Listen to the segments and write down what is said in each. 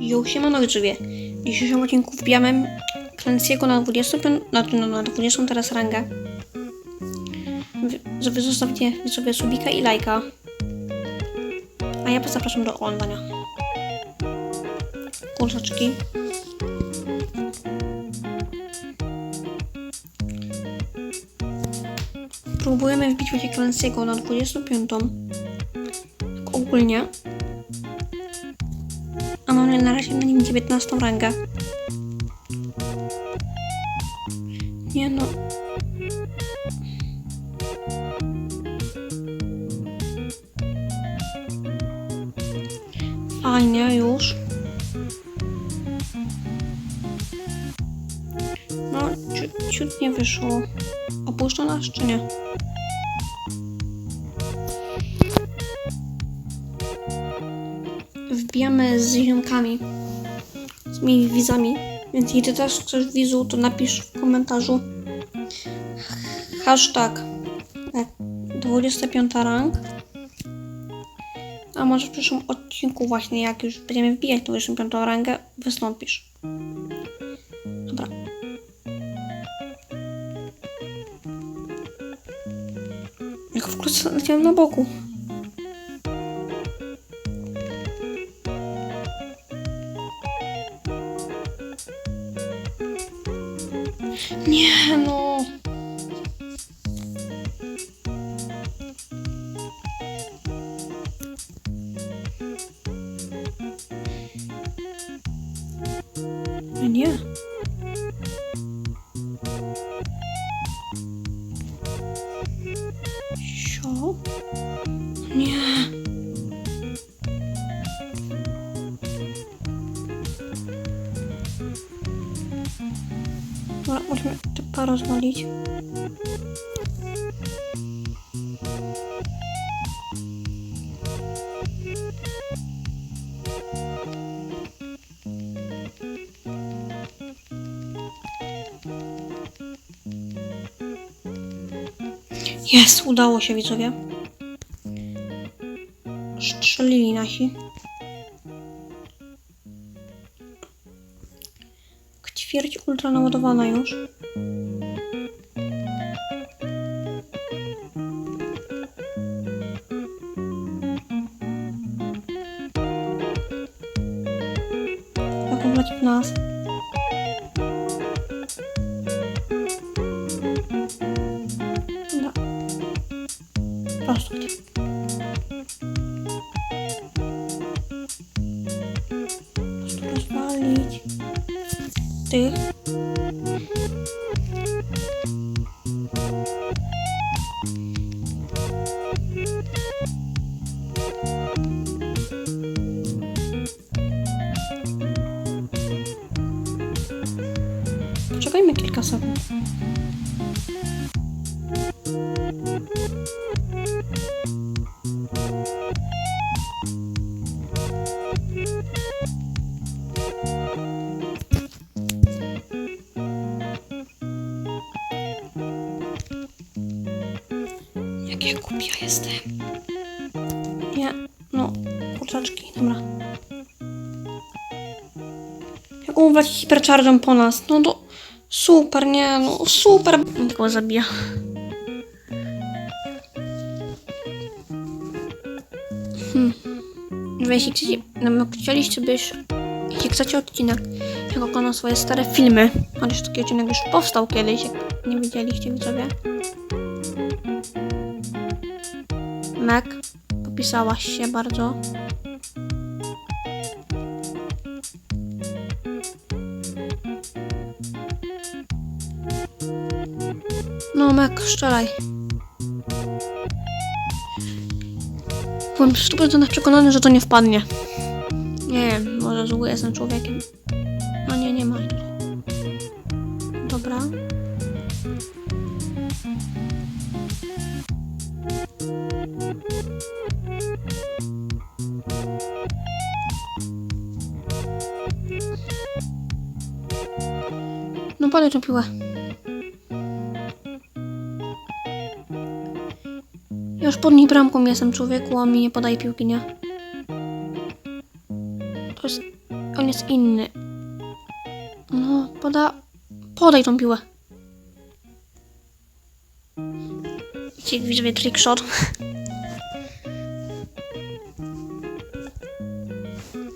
Jo, siemano widzowie. W dzisiejszym odcinku wbijamy Clancy'ego na 25, na, na, na 20 teraz rangę. Wy, zostawcie widzowie subika i lajka. A ja zapraszam do oglądania. Kurczaczki. Próbujemy wbić właśnie Clancy'ego na 25. Tak ogólnie. Mamy na razie na nim 19 rangę. Nie no. Fajnie już. No, ciut, ciut nie wyszło. Opuszcza nas czy nie? Wbijamy z ziomkami, z moimi widzami. Więc jeśli też chcesz wizu, to napisz w komentarzu hashtag e, 25 rank. A może w przyszłym odcinku właśnie, jak już będziemy wbijać 25 rangę, wystąpisz. Dobra. Jak wkrótce leciałem na boku. Nie no. Nie. Sio? Nie. Musimy typa rozwalić. Jest, udało się widzowie. Strzelili nasi. Ultra naładowana już. Wleci w nas. Jak ja jestem. Nie, no, kurczaczki, dobra. Jak umówić hipercharge'em po nas, no to super, nie, no super. Tylko zabija. Hmm. Jeśli chcecie, no, chcieliście jeśli chcecie odcinek, jak oglądam swoje stare filmy, chociaż taki odcinek już powstał kiedyś, jak nie widzieliście widzowie. Meg, popisałaś się bardzo. No, Meg, strzelaj. Byłem 100% przekonany, że to nie wpadnie. Nie wiem, może zły jestem człowiekiem. Tą piłę. Ja już pod niej bramką jestem człowieku, a mi nie podaje piłki, nie? To jest On jest inny. No, poda... Podaj tą piłę. Ci widzowie trickshot.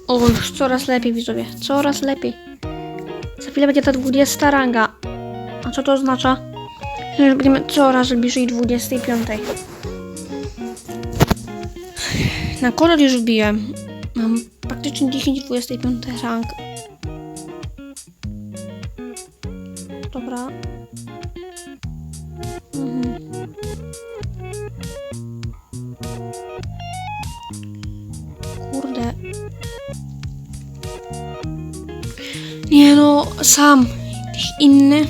O, już coraz lepiej widzowie, coraz lepiej. Chwilę będzie ta 20 ranga. A co to oznacza? Że będziemy coraz bliżej 25. Na kolor już wbiłem. Mam praktycznie 10 25 rang. Dobra. Mhm. Nie no, sam. Inny.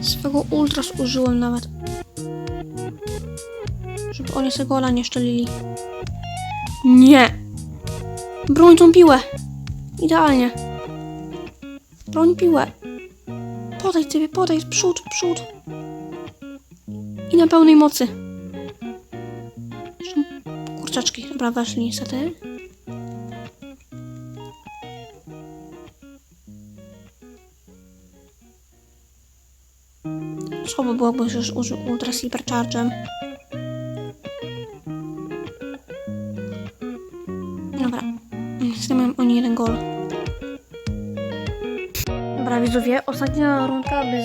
Swego ultras użyłem nawet. Żeby oni sobie gola nie szczelili. Nie. Broń tą piłę. Idealnie. Broń piłę. Podaj sobie, podaj, przód, przód. I na pełnej mocy. Kurczaczki, dobra, weszli niestety. Słabo byłoby, że już użył Ultra Sleeper Charge'em. Dobra, zdejmę oni jeden gol. Dobra, widzowie, ostatnia rundka, aby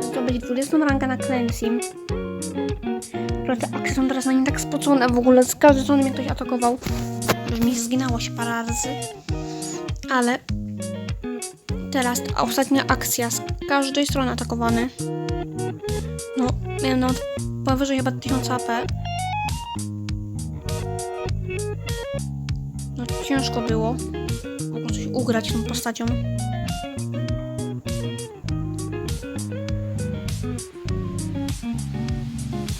zdobyć 20 rangę na Cleansing. Te akcje są teraz na nie tak spocone w ogóle, z każdej strony mnie ktoś atakował. Już mi zginało się parę razy. Ale teraz ta ostatnia akcja, z każdej strony atakowany. No, miałem nawet powyżej chyba 1000 AP. No ciężko było. Mogło coś ugrać tą postacią.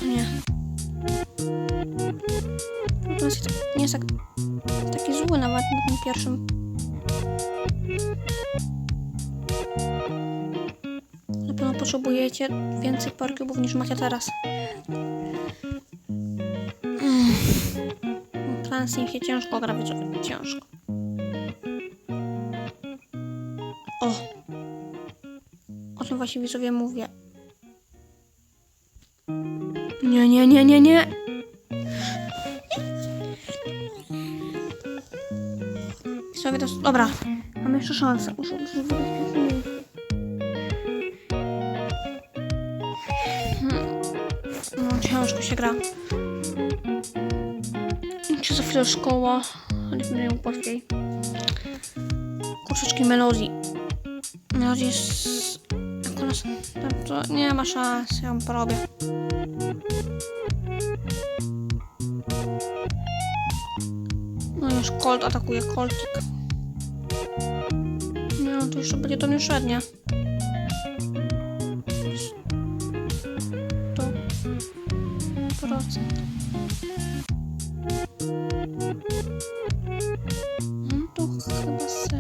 Nie. No to jest, nie jest tak, taki zły nawet na tym pierwszym. Potrzebujecie więcej parkubów niż macie teraz. Mm. Transing się ciężko gra, ciężko. O! O tym właśnie widzowie mówię. Nie, nie, nie, nie, nie. Widzowie, to. Dobra, mamy jeszcze szansę. Muszę, muszę wybrać pierwsze ciężko się gra. Czy za chwilę szkoła, ale będę miał łatwiej. Kurczyczki melodii. Melodii jest... To, nie ma szans, ja ją porobię. No już Colt atakuje, Coltik. No to jeszcze będzie to mnie. To... No chyba sepi.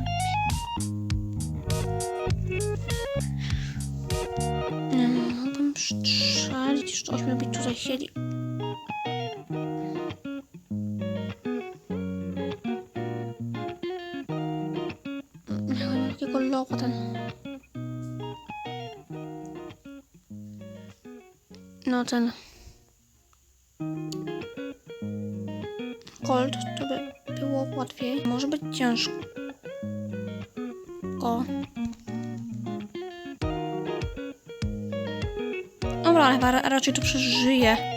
Nie mogłem strzelić, jeszcze 8 bit tutaj siedzi. Miałem takiego lowa ten. No ten. Cold to by było łatwiej. Może być ciężko. Dobra, ale raczej to przeżyje.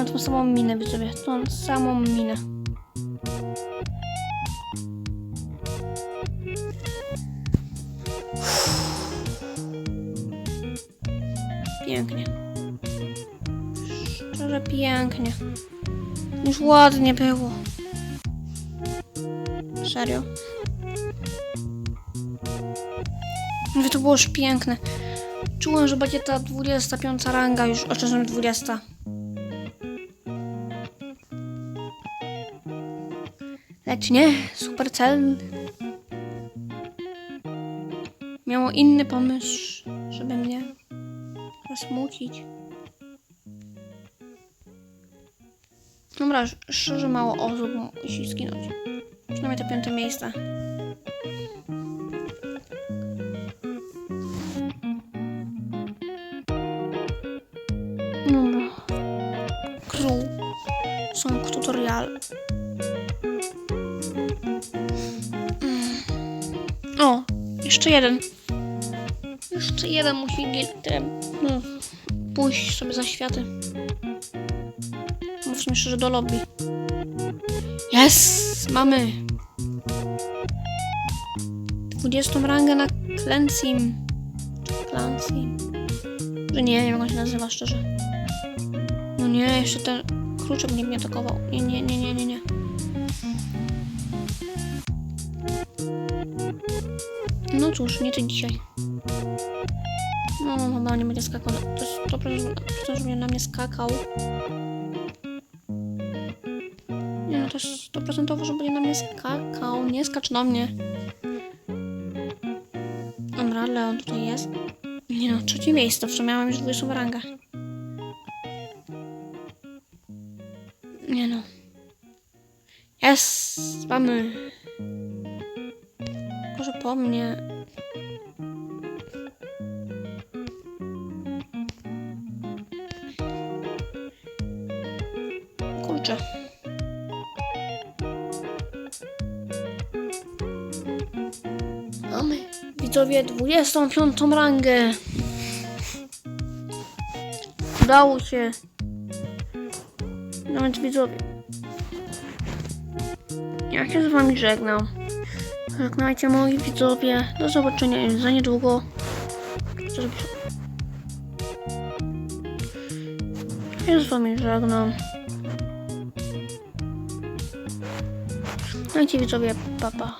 Mam, a mam tą samą minę, widzowie. Tą samą minę. Pięknie. Szczerze pięknie. Już ładnie było. Serio. Mówię, to było już piękne. Czułem, że będzie ta 25 ranga już, a czasem 20. Lecz nie, Supercell miało inny pomysł, żeby mnie zasmucić. Dobra, sz- szczerze mało osób musi skinąć. Przynajmniej te piąte miejsce. Dobra. Crew. Song tutorial. Jeszcze jeden. Jeszcze jeden musi giltrem. No. Pójść sobie za światy. Mówmy szczerze do lobby. Jest! Mamy! 20 rangę na Cleansing. Cleansing. Że nie, nie wiem jak się nazywa szczerze. No nie, jeszcze ten kluczek mnie mnie atakował. Nie, nie, nie, nie, nie, nie. No cóż, nie ty dzisiaj. No, chyba nie będzie skakał. na- To jest 100%, że na mnie skakał. Nie no, to jest 100% że będzie na mnie skakał. Nie skacz na mnie. Dobra, Leon tutaj jest. Nie no, trzecie miejsce, w sumie mam już 20 rangę. Nie no. Jest! Mamy. Po mnie. Kurczę. Mamy. Widzowie, 25 rangę. Udało się. Nawet widzowie. Ja się z wami żegnam. Żegnajcie moi widzowie. Do zobaczenia za niedługo. Ja z wami żegnam. Żegnajcie widzowie, papa. Pa.